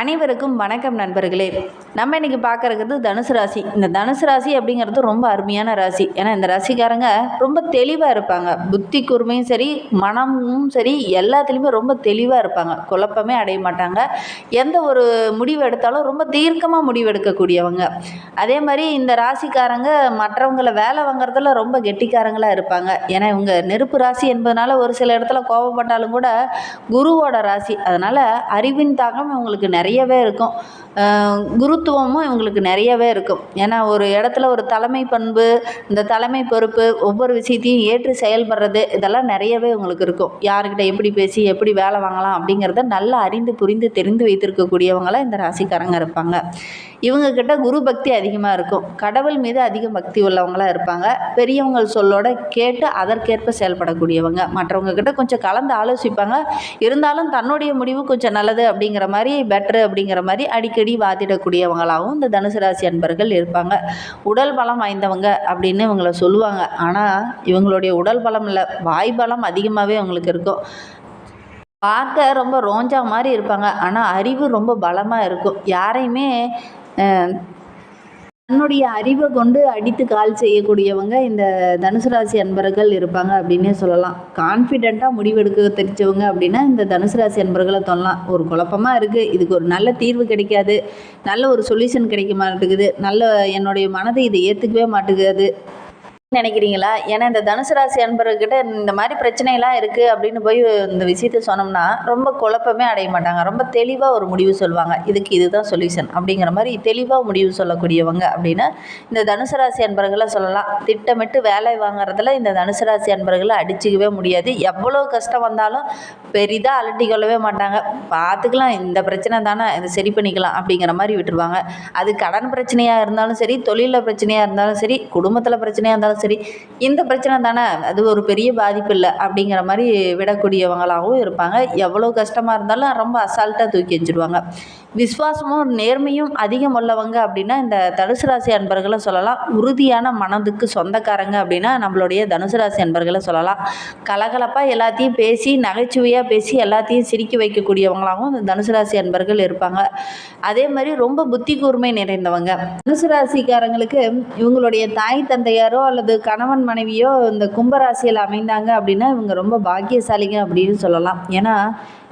அனைவருக்கும் வணக்கம் நண்பர்களே. நம்ம இன்றைக்கி பார்க்கறது தனுசு ராசி. இந்த தனுசு ராசி அப்படிங்கிறது ரொம்ப அருமையான ராசி. ஏன்னா இந்த ராசிக்காரங்க ரொம்ப தெளிவாக இருப்பாங்க. புத்தி கூர்மையும் சரி மனமும் சரி எல்லாத்துலேயுமே ரொம்ப தெளிவாக இருப்பாங்க. குழப்பமே அடைய மாட்டாங்க. எந்த ஒரு முடிவு எடுத்தாலும் ரொம்ப தீர்க்கமாக முடிவு எடுக்கக்கூடியவங்க. அதே மாதிரி இந்த ராசிக்காரங்க மற்றவங்களை வேலை வாங்குறதுல ரொம்ப கெட்டிக்காரங்களாக இருப்பாங்க. ஏன்னா இவங்க நெருப்பு ராசி என்பதனால ஒரு சில இடத்துல கோபப்பட்டாலும் கூட குருவோட ராசி. அதனால் அறிவின் தாக்கம் இவங்களுக்கு நிறையவே இருக்கும். குருத்துவமும் இவங்களுக்கு நிறையவே இருக்கும். ஏன்னா ஒரு இடத்துல ஒரு தலைமை பண்பு இந்த தலைமை பொறுப்பு ஒவ்வொரு விஷயத்தையும் ஏற்று செயல்படுறது இதெல்லாம் நிறையவே இவங்களுக்கு இருக்கும். யாருக்கிட்ட எப்படி பேசி எப்படி வேலை வாங்கலாம் அப்படிங்கிறத நல்லா அறிந்து புரிந்து தெரிந்து வைத்திருக்கக்கூடியவங்களாம் இந்த ராசிக்காரங்க இருப்பாங்க. இவங்க கிட்ட குரு பக்தி அதிகமாக இருக்கும். கடவுள் மீது அதிக பக்தி உள்ளவங்களாக இருப்பாங்க. பெரியவங்க சொல்லோட கேட்டு அதற்கேற்ப செயல்படக்கூடியவங்க. மற்றவங்க கிட்ட கொஞ்சம் கலந்து ஆலோசிப்பாங்க. இருந்தாலும் தன்னுடைய முடிவு கொஞ்சம் நல்லது அப்படிங்கிற மாதிரி பெட்ரு அப்படிங்கிற மாதிரி அடிக்கடி வாதிடக்கூடியவங்களாகவும் இந்த தனுசு ராசி அன்பர்கள் இருப்பாங்க. உடல் பலம் வாய்ந்தவங்க அப்படின்னு இவங்களை சொல்லுவாங்க. ஆனால் இவங்களுடைய உடல் பலம் இல்லை வாய் பலம் அதிகமாகவே அவங்களுக்கு இருக்கும். பார்க்க ரொம்ப ரோஞ்சா மாதிரி இருப்பாங்க. ஆனால் அறிவு ரொம்ப பலமாக இருக்கும். யாரையுமே தன்னுடைய அறிவை கொண்டு அடித்து கால் செய்யக்கூடியவங்க இந்த தனுசு ராசி அன்பர்கள் இருப்பாங்க அப்படின்னே சொல்லலாம். கான்ஃபிடெண்ட்டாக முடிவெடுக்க தெரிஞ்சவங்க அப்படின்னா இந்த தனுசு ராசி அன்பர்களை சொல்லலாம் ஒரு குழப்பமாக இருக்குது இதுக்கு ஒரு நல்ல தீர்வு கிடைக்காது. நல்ல ஒரு சொல்யூஷன் கிடைக்க மாட்டேங்குது நல்ல என்னுடைய மனதை இதை ஏற்றுக்கவே மாட்டேங்குது நினைக்கிறீங்களா? ஏன்னா இந்த தனுசு ராசி அன்பர்கிட்ட இந்த மாதிரி பிரச்சனைலாம் இருக்குது அப்படின்னு போய் இந்த விஷயத்த சொன்னோம்னா ரொம்ப குழப்பமே அடைய மாட்டாங்க. ரொம்ப தெளிவாக ஒரு முடிவு சொல்லுவாங்க. இதுக்கு இதுதான் சொல்யூஷன் அப்படிங்கிற மாதிரி தெளிவாக முடிவு சொல்லக்கூடியவங்க அப்படின்னு இந்த தனுசு ராசி அன்பர்களை சொல்லலாம். திட்டமிட்டு வேலை வாங்குறதுல இந்த தனுசு ராசி அன்பர்களை அடிச்சுக்கவே முடியாது. எவ்வளோ கஷ்டம் வந்தாலும் பெரிதாக அலட்டி கொள்ளவே மாட்டாங்க. பார்த்துக்கலாம் இந்த பிரச்சனை தானே இதை சரி பண்ணிக்கலாம் அப்படிங்கிற மாதிரி விட்டுருவாங்க. அது கடன் பிரச்சனையாக இருந்தாலும் சரி தொழிலில் பிரச்சனையாக இருந்தாலும் சரி குடும்பத்தில் பிரச்சனையாக இருந்தாலும் சரி இந்த பிரச்சனை தானே அது ஒரு பெரிய பாதிப்பு இல்லை அப்படிங்கிற மாதிரி விடக்கூடியவங்களாகவும் இருப்பாங்க. எவ்வளோ கஷ்டமாக இருந்தாலும் ரொம்ப அசால்ட்டாக தூக்கி வச்சுருவாங்க விஸ்வாசமும் நேர்மையும் அதிகம் உள்ளவங்க அப்படின்னா இந்த தனுசு ராசி அன்பர்களை சொல்லலாம். உறுதியான மனதுக்கு சொந்தக்காரங்க அப்படின்னா நம்மளுடைய தனுசு ராசி அன்பர்களை சொல்லலாம். கலகலப்பாக எல்லாத்தையும் பேசி நகைச்சுவையாக பேசி எல்லாத்தையும் சிரிக்க வைக்கக்கூடியவங்களாகவும் இந்த தனுசு ராசி அன்பர்கள் இருப்பாங்க. அதே மாதிரி ரொம்ப புத்தி கூர்மை நிறைந்தவங்க. தனுசு ராசிக்காரங்களுக்கு இவங்களுடைய தாய் தந்தையாரோ அல்லது கணவன் மனைவியோ இந்த கும்பராசியில் அமைந்தாங்க அப்படின்னா இவங்க ரொம்ப பாக்கியசாலிங்க அப்படின்னு சொல்லலாம். ஏன்னா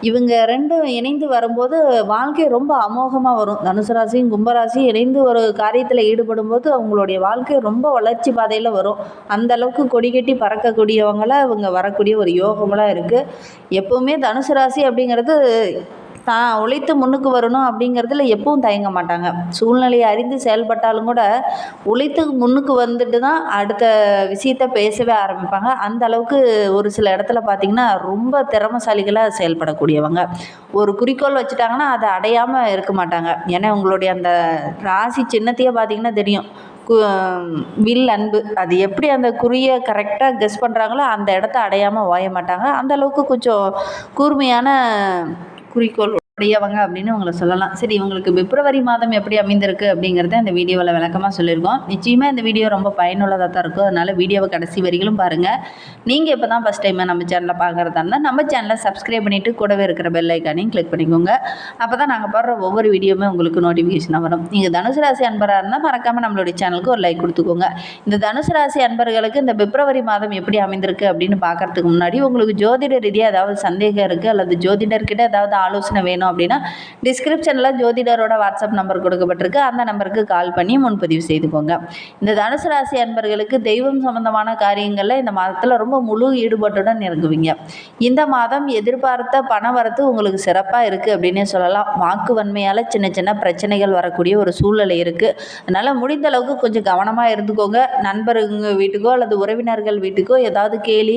இவங்க ரெண்டும் இணைந்து வரும்போது வாழ்க்கை ரொம்ப அமோகமாக வரும். தனுசு ராசியும் கும்பராசியும் இணைந்து ஒரு காரியத்தில் ஈடுபடும் போது அவங்களுடைய வாழ்க்கை ரொம்ப வளர்ச்சி பாதையில் வரும். அந்த அளவுக்கு கொடி கட்டி பறக்கக்கூடியவங்கள இவங்க வரக்கூடிய ஒரு யோகமெல்லாம் இருக்குது எப்போவுமே தனுசு ராசி அப்படிங்கிறது தான் உழைத்து முன்னுக்கு வரணும் அப்படிங்கிறதுல எப்பவும் தயங்க மாட்டாங்க. சூழ்நிலையை அறிந்து செயல்பட்டாலும் கூட உழைத்து முன்னுக்கு வந்துட்டு தான் அடுத்த விஷயத்த பேசவே ஆரம்பிப்பாங்க. அந்த அளவுக்கு ஒரு சில இடத்துல பார்த்திங்கன்னா ரொம்ப திறமசாலிகளாக செயல்படக்கூடியவங்க. ஒரு குறிக்கோள் வச்சுட்டாங்கன்னா அதை அடையாமல் இருக்க மாட்டாங்க. ஏன்னா உங்களுடைய அந்த ராசி சின்னத்தையே பார்த்திங்கன்னா தெரியும். கு- வில் அன்பு. அது எப்படி அந்த குறியை கரெக்டாக கெஸ் பண்ணுறாங்களோ அந்த இடத்த அடையாமல் ஓய மாட்டாங்க. அந்த அளவுக்கு கொஞ்சம் கூர்மையான குறிக்கோள் உடையவங்க அப்படின்னு உங்களை சொல்லலாம். சரி இவங்களுக்கு பிப்ரவரி மாதம் எப்படி அமைந்திருக்கு அப்படிங்கிறத இந்த வீடியோவில் விளக்கமாக சொல்லியிருக்கோம். நிச்சயமாக இந்த வீடியோ ரொம்ப பயனுள்ளதாக தான் இருக்கும். அதனால் வீடியோவை கடைசி வரிகளும் பாருங்கள் நீங்கள் இப்போ தான் ஃபஸ்ட் டைம் நம்ம சேனலை பார்க்குறதா இருந்தால் நம்ம சேனலை சப்ஸ்கிரைப் பண்ணிவிட்டு கூடவே இருக்கிற பெல் ஐக்கானையும் கிளிக் பண்ணிக்கோங்க. அப்போ தான் நாங்கள் போடுற ஒவ்வொரு வீடியோவுமே உங்களுக்கு நோட்டிஃபிகேஷனாக வரும். நீங்கள் தனுசு ராசி அன்பராக இருந்தால் மறக்காமல் நம்மளுடைய சேனலுக்கு ஒரு லைக் கொடுத்துக்கோங்க. இந்த தனுசு ராசி அன்பர்களுக்கு இந்த பிப்ரவரி மாதம் எப்படி அமைந்திருக்கு அப்படின்னு பார்க்குறதுக்கு முன்னாடி உங்களுக்கு ஜோதிட ரீதியாக ஏதாவது சந்தேகம் இருக்குது அல்லது ஜோதிடர்கிட்ட ஏதாவது ஆலோசனை வேணும் அப்படின்னா டிஸ்கிரிப்ஷனில் ஜோதிடரோட வாட்ஸ்அப் நம்பர் கொடுக்கப்பட்டிருக்கு. அந்த நம்பருக்கு கால் பண்ணி முன்பதிவு செய்துக்கோங்க. இந்த தனுசு ராசி அன்பர்களுக்கு தெய்வம் சம்பந்தமான காரியங்களில் இந்த மாதத்தில் ரொம்ப முழு ஈடுபாட்டுடன் இறங்குவீங்க. இந்த மாதம் எதிர்பார்த்த பண வரத்து உங்களுக்கு சிறப்பாக இருக்குது அப்படின்னே சொல்லலாம். வாக்கு வன்மையால் சின்ன சின்ன பிரச்சனைகள் வரக்கூடிய ஒரு சூழ்நிலை இருக்குது அதனால் முடிந்த அளவுக்கு கொஞ்சம் கவனமாக இருந்துக்கோங்க. நண்பருங்க வீட்டுக்கோ அல்லது உறவினர்கள் வீட்டுக்கோ ஏதாவது கேலி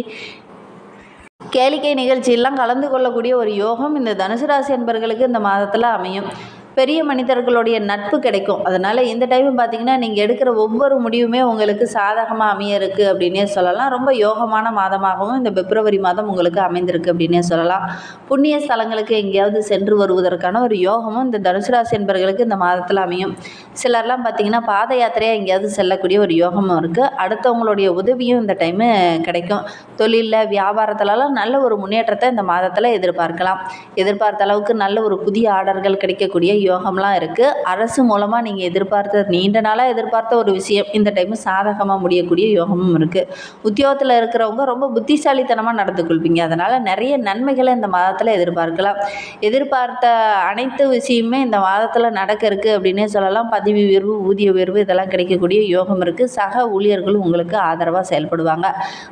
கேளிக்கை நிகழ்ச்சியெல்லாம் கலந்து கொள்ளக்கூடிய ஒரு யோகம் இந்த தனுசு ராசி என்பர்களுக்கு இந்த மாதத்தில் அமையும். பெரிய மனிதர்களுடைய நட்பு கிடைக்கும். அதனால் இந்த டைம் பார்த்திங்கன்னா நீங்கள் எடுக்கிற ஒவ்வொரு முடிவுமே உங்களுக்கு சாதகமாக அமைய இருக்குது அப்படின்னே சொல்லலாம். ரொம்ப யோகமான மாதமாகவும் இந்த பிப்ரவரி மாதம் உங்களுக்கு அமைந்திருக்கு அப்படின்னே சொல்லலாம். புண்ணிய ஸ்தலங்களுக்கு எங்கேயாவது சென்று வருவதற்கான ஒரு யோகமும் இந்த தனுசு ராசி என்பவர்களுக்கு இந்த மாதத்தில் அமையும். சிலர்லாம் பார்த்திங்கன்னா பாத யாத்திரையாக எங்கேயாவது செல்லக்கூடிய ஒரு யோகமும் இருக்குது அடுத்தவங்களுடைய உதவியும் இந்த டைமு கிடைக்கும். தொழிலில் வியாபாரத்திலலாம் நல்ல ஒரு முன்னேற்றத்தை இந்த மாதத்தில் எதிர்பார்க்கலாம். எதிர்பார்த்த அளவுக்கு நல்ல ஒரு புதிய ஆர்டர்கள் கிடைக்கக்கூடிய யோகம்லாம் இருக்குது அரசு மூலமாக நீங்கள் எதிர்பார்த்த நீண்ட நாளாக எதிர்பார்த்த ஒரு விஷயம் இந்த டைமு சாதகமாக முடியக்கூடிய யோகமும் இருக்குது உத்தியோகத்தில் இருக்கிறவங்க ரொம்ப புத்திசாலித்தனமாக நடந்து கொள்வீங்க. அதனால் நிறைய நன்மைகளை இந்த மாதத்தில் எதிர்பார்க்கலாம். எதிர்பார்த்த அனைத்து விஷயமே இந்த மாதத்தில் நடக்க இருக்குது அப்படின்னே சொல்லலாம். பதவி உயர்வு ஊதிய உயர்வு இதெல்லாம் கிடைக்கக்கூடிய யோகம் இருக்குது சக ஊழியர்களும் உங்களுக்கு ஆதரவாக செயல்படுவாங்க.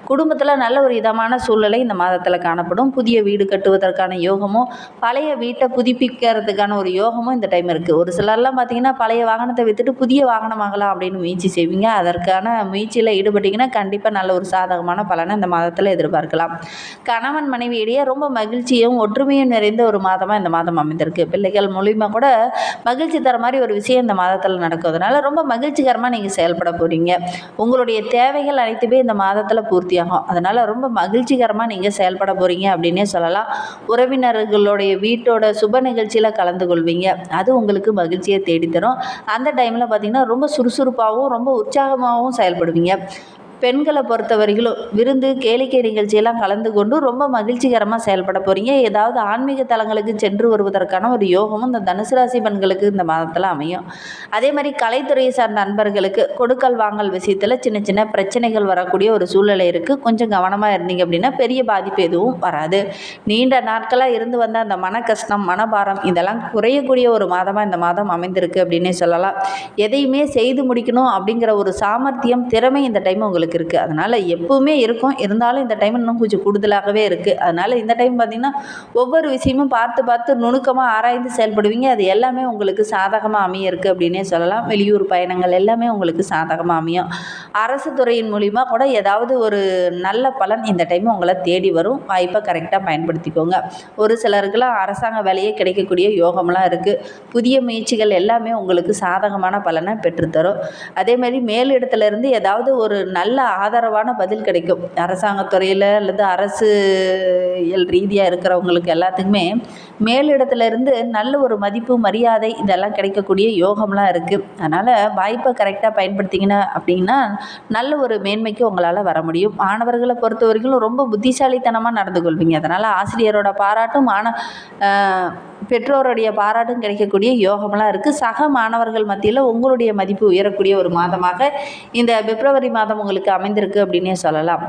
குடும்பத்தில் நல்ல ஒரு இதமான சூழ்நிலை இந்த மாதத்தில் காணப்படும். புதிய வீடு கட்டுவதற்கான யோகமும் பழைய வீட்டை புதுப்பிக்கிறதுக்கான ஒரு யோகமும் இந்த டைம் இருக்குது ஒரு சிலர்லாம் பார்த்தீங்கன்னா பழைய வாகனத்தை விற்றுட்டு புதிய வாகனம் வாங்கலாம் அப்படின்னு முயற்சி செய்வீங்க. அதற்கான முயற்சியில் ஈடுபட்டிங்கன்னா கண்டிப்பாக நல்ல ஒரு சாதகமான பலனை இந்த மாதத்தில் எதிர்பார்க்கலாம். கணவன் மனைவியிடையே ரொம்ப மகிழ்ச்சியும் ஒற்றுமையும் நிறைந்த ஒரு மாதமாக இந்த மாதம் அமைந்திருக்கு. பிள்ளைகள் மூலிமா கூட மகிழ்ச்சி தர மாதிரி ஒரு விஷயம் இந்த மாதத்தில் நடக்கும் அதனால் ரொம்ப மகிழ்ச்சிகரமாக நீங்கள் செயல்பட போகிறீங்க உங்களுடைய தேவைகள் அனைத்துமே இந்த மாதத்தில் பூர்த்தியாகும். அதனால் ரொம்ப மகிழ்ச்சிகரமாக நீங்கள் செயல்பட போகிறீங்க அப்படின்னே சொல்லலாம். உறவினர்களுடைய வீட்டோட சுப நிகழ்ச்சியில் கலந்து கொள்வீங்க. அது உங்களுக்கு மகிழ்ச்சியை தேடித்தரும். அந்த டைமில் பார்த்திங்கன்னா ரொம்ப சுறுசுறுப்பாகவும் ரொம்ப உற்சாகமாகவும் செயல்படுவீங்க. பெண்களை பொறுத்தவரையிலும் விருந்து கேளிக்கை நிகழ்ச்சியெல்லாம் கலந்து கொண்டு ரொம்ப மகிழ்ச்சிகரமாக செயல்பட போகிறீங்க ஏதாவது ஆன்மீக தலங்களுக்கு சென்று வருவதற்கான ஒரு யோகமும் இந்த தனுசு ராசி பெண்களுக்கு இந்த மாதத்தில் அமையும். அதே மாதிரி கலைத்துறையை சார்ந்த நண்பர்களுக்கு கொடுக்கல் வாங்கல் விஷயத்தில் சின்ன சின்ன பிரச்சனைகள் வரக்கூடிய ஒரு சூழ்நிலை இருக்குது கொஞ்சம் கவனமாக இருந்தீங்க அப்படின்னா பெரிய பாதிப்பு எதுவும் வராது. நீண்ட நாட்களாக இருந்து வந்த அந்த மன கஷ்டம் மனபாரம் இதெல்லாம் குறையக்கூடிய ஒரு மாதமாக இந்த மாதம் அமைந்திருக்கு அப்படின்னே சொல்லலாம். எதையுமே செய்து முடிக்கணும் அப்படிங்கிற ஒரு சாமர்த்தியம் திறமை இந்த டைம் உங்களுக்கு இருக்குது அதனால் எப்பவுமே இருக்கும். இருந்தாலும் இந்த டைம் இன்னும் கொஞ்சம் கூடுதலாகவே இருக்குது அதனால் இந்த டைம் பார்த்திங்கன்னா ஒவ்வொரு விஷயமும் பார்த்து பார்த்து நுணுக்கமாக ஆராய்ந்து செயல்படுவீங்க. அது எல்லாமே உங்களுக்கு சாதகமாக அமைய இருக்குது அப்படின்னே சொல்லலாம். வெளியூர் பயணங்கள் எல்லாமே உங்களுக்கு சாதகமாக அமையும். அரசு துறையின் மூலிமா கூட ஏதாவது ஒரு நல்ல பலன் இந்த டைம் உங்களை தேடி வரும். வாய்ப்பை கரெக்டாக பயன்படுத்திக்கோங்க. ஒரு சிலருக்குலாம் அரசாங்க வேலையே கிடைக்கக்கூடிய யோகம்லாம் இருக்குது புதிய முயற்சிகள் எல்லாமே உங்களுக்கு சாதகமான பலனை பெற்றுத்தரும். அதேமாதிரி மேலிடத்துலேருந்து ஏதாவது ஒரு நல்ல ஆதரவான பதில் கிடைக்கும். அரசாங்கத்துறையில் அல்லது அரசு ரீதியாக இருக்கிறவங்களுக்கு எல்லாத்துக்குமே மேலிடத்துலேருந்து நல்ல ஒரு மதிப்பு மரியாதை இதெல்லாம் கிடைக்கக்கூடிய யோகம்லாம் இருக்குது அதனால் வாய்ப்பை கரெக்டாக பயன்படுத்திங்கன்னா அப்படின்னா நல்ல ஒரு மேன்மைக்கு உங்களால் வர முடியும். மாணவர்களை பொறுத்த வரைக்கும் ரொம்ப புத்திசாலித்தனமாக நடந்து கொள்வீங்க. அதனால் ஆசிரியரோட பாராட்டும் மாண பெற்றோருடைய பாராட்டும் கிடைக்கக்கூடிய யோகம்லாம் இருக்குது சக மாணவர்கள் மத்தியில் உங்களுடைய மதிப்பு உயரக்கூடிய ஒரு மாதமாக இந்த பிப்ரவரி மாதம் உங்களுக்கு அமைந்திருக்கு அப்படின்னே சொல்லலாம்.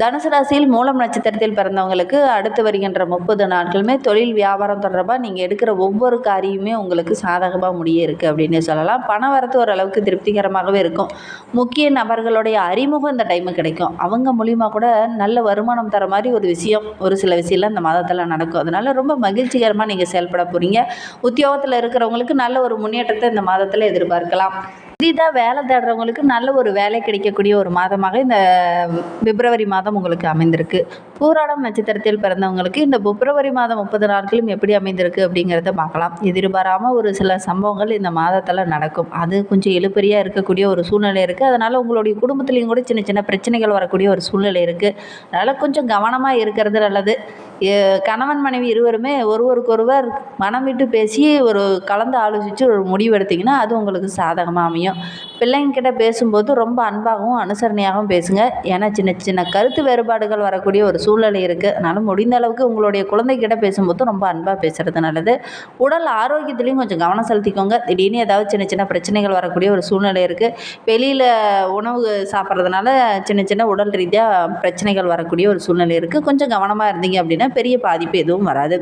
தனுசு ராசியில் மூலம் நட்சத்திரத்தில் பிறந்தவங்களுக்கு அடுத்து வருகின்ற முப்பது நாட்களுமே தொழில் வியாபாரம் தொடர்பாக நீங்கள் எடுக்கிற ஒவ்வொரு காரியமே உங்களுக்கு சாதகமாக முடிய இருக்குது அப்படின்னே சொல்லலாம். பண வரத்து ஓரளவுக்கு திருப்திகரமாகவே இருக்கும். முக்கிய நபர்களுடைய அறிமுகம் இந்த டைமு கிடைக்கும். அவங்க மூலிமா கூட நல்ல வருமானம் தர மாதிரி ஒரு விஷயம் ஒரு சில விஷயம்லாம் இந்த மாதத்தில் நடக்கும். அதனால் ரொம்ப மகிழ்ச்சிகரமாக நீங்கள் செயல்பட போகிறீங்க உத்தியோகத்தில் இருக்கிறவங்களுக்கு நல்ல ஒரு முன்னேற்றத்தை இந்த மாதத்தில் எதிர்பார்க்கலாம். புதிதாக வேலை தேடுறவங்களுக்கு நல்ல ஒரு வேலை கிடைக்கக்கூடிய ஒரு மாதமாக இந்த பிப்ரவரி மாதம் உங்களுக்கு அமைந்திருக்கு. பூராடம் நட்சத்திரத்தில் பிறந்தவங்களுக்கு இந்த பிப்ரவரி மாதம் முப்பது நாட்களும் எப்படி அமைந்திருக்கு அப்படிங்கிறத பார்க்கலாம். எதிர்பாராமல் ஒரு சில சம்பவங்கள் இந்த மாதத்தில் நடக்கும். அது கொஞ்சம் எழுப்பறியாக இருக்கக்கூடிய ஒரு சூழ்நிலை இருக்குது அதனால் உங்களுடைய குடும்பத்துலேயும் கூட சின்ன சின்ன பிரச்சனைகள் வரக்கூடிய ஒரு சூழ்நிலை இருக்குது அதனால் கொஞ்சம் கவனமாக இருக்கிறது நல்லது. கணவன் மனைவி இருவருமே ஒருவருக்கொருவர் மனம் விட்டு பேசி ஒரு கலந்து ஆலோசித்து ஒரு முடிவு எடுத்திங்கன்னா அது உங்களுக்கு சாதகமாக அமையும். பிள்ளைங்கக்கிட்ட பேசும்போது ரொம்ப அன்பாகவும் அனுசரணையாகவும் பேசுங்க. ஏன்னா சின்ன சின்ன கருத்து வேறுபாடுகள் வரக்கூடிய ஒரு சூழ்நிலை இருக்குது அதனால் முடிந்த அளவுக்கு உங்களுடைய குழந்தைகிட்ட பேசும்போது ரொம்ப அன்பாக பேசுகிறது நல்லது. உடல் ஆரோக்கியத்துலேயும் கொஞ்சம் கவனம் செலுத்திக்கோங்க. திடீர்னு ஏதாவது சின்ன சின்ன பிரச்சனைகள் வரக்கூடிய ஒரு சூழ்நிலை இருக்குது வெளியில் உணவு சாப்பிட்றதுனால சின்ன சின்ன உடல் ரீதியாக பிரச்சனைகள் வரக்கூடிய ஒரு சூழ்நிலை இருக்குது கொஞ்சம் கவனமாக இருந்தீங்க அப்படின்னா பெரிய பாதிப்பு எதுவும் வராது.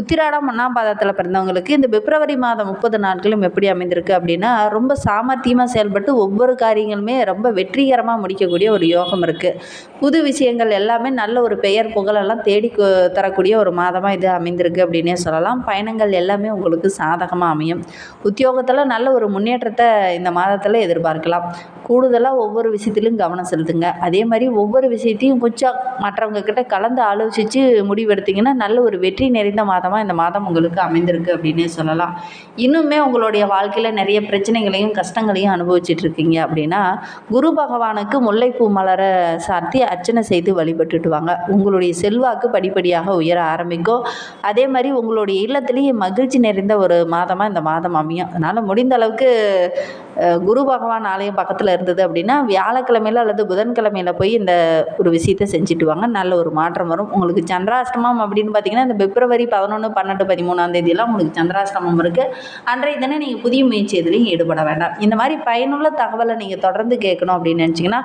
உத்திராடம் ஒன்றாம் பாதத்தில் பிறந்தவங்களுக்கு இந்த பிப்ரவரி மாதம் முப்பது நாட்களும் எப்படி அமைந்திருக்கு அப்படின்னா ரொம்ப சாமர் சாமர்த்தியமாக செயல்பட்டு ஒவ்வொரு காரியங்களுமே ரொம்ப வெற்றிகரமாக முடிக்கக்கூடிய ஒரு யோகம் இருக்குது புது விஷயங்கள் எல்லாமே நல்ல ஒரு பெயர் புகழெல்லாம் தேடி தரக்கூடிய ஒரு மாதமாக இது அமைந்திருக்கு அப்படின்னே சொல்லலாம். பயணங்கள் எல்லாமே உங்களுக்கு சாதகமாக அமையும். உத்தியோகத்தில் நல்ல ஒரு முன்னேற்றத்தை இந்த மாதத்தில் எதிர்பார்க்கலாம். கூடுதலாக ஒவ்வொரு விஷயத்திலும் கவனம் செலுத்துங்க. அதே மாதிரி ஒவ்வொரு விஷயத்தையும் கொஞ்சம் மற்றவங்க கிட்ட கலந்து ஆலோசித்து முடிவெடுத்தீங்கன்னா நல்ல ஒரு வெற்றி நிறைந்த மாதமாக இந்த மாதம் உங்களுக்கு அமைந்திருக்கு அப்படின்னே சொல்லலாம். இன்னுமே உங்களுடைய வாழ்க்கையில் நிறைய பிரச்சனைகளையும் கஷ்டங்கள் கஷ்டங்களையும் அனுபவிச்சுட்டு இருக்கீங்க அப்படின்னா குரு பகவானுக்கு முல்லைப்பூ மலரை சாத்தி அர்ச்சனை செய்து வழிபட்டுட்டு வாங்க உங்களுடைய செல்வாக்கு படிப்படியாக உயர ஆரம்பிக்கும். அதே மாதிரி உங்களுடைய இல்லத்திலேயே மகிழ்ச்சி நிறைந்த ஒரு மாதமாக இந்த மாதம் அமையும். அதனால் முடிந்த அளவுக்கு குரு பகவான் ஆலயம் பக்கத்தில் இருந்தது அப்படின்னா வியாழக்கிழமையில அல்லது புதன்கிழமையில போய் இந்த ஒரு விஷயத்தை செஞ்சுட்டு வாங்க நல்ல ஒரு மாற்றம் வரும். உங்களுக்கு சந்திராஷ்டமம் அப்படின்னு பார்த்தீங்கன்னா இந்த பிப்ரவரி பதினொன்று பன்னெண்டு பதிமூணாம் தேதியெல்லாம் உங்களுக்கு சந்திராஷ்டமம் இருக்குது அன்றைய தினம் நீங்கள் புதிய முயற்சி எதுலையும் ஈடுபட வேண்டாம். இந்த மாதிரி பயனுள்ள தகவலை நீங்கள் தொடர்ந்து கேட்கணும் அப்படின்னு நினச்சிங்கன்னா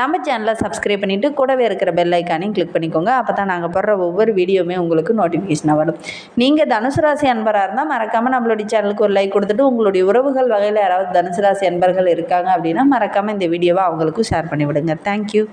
நம்ம சேனலை சப்ஸ்கிரைப் பண்ணிவிட்டு கூடவே இருக்கிற பெல் ஐக்கானையும் கிளிக் பண்ணிக்கோங்க. அப்போ தான் நாங்கள் போடுற ஒவ்வொரு வீடியோவுமே உங்களுக்கு நோட்டிஃபிகேஷனாக வரும். நீங்கள் தனுசு ராசி அன்பராக இருந்தால் மறக்காமல் நம்மளுடைய சேனலுக்கு ஒரு லைக் கொடுத்துட்டு உங்களுடைய உறவுகள் வகையில் யாராவது தனுசு ராசி அன்பர்கள் இருக்காங்க அப்படின்னா மறக்காமல் இந்த வீடியோவை அவங்களுக்கும் ஷேர் பண்ணிவிடுங்க. தேங்க்யூ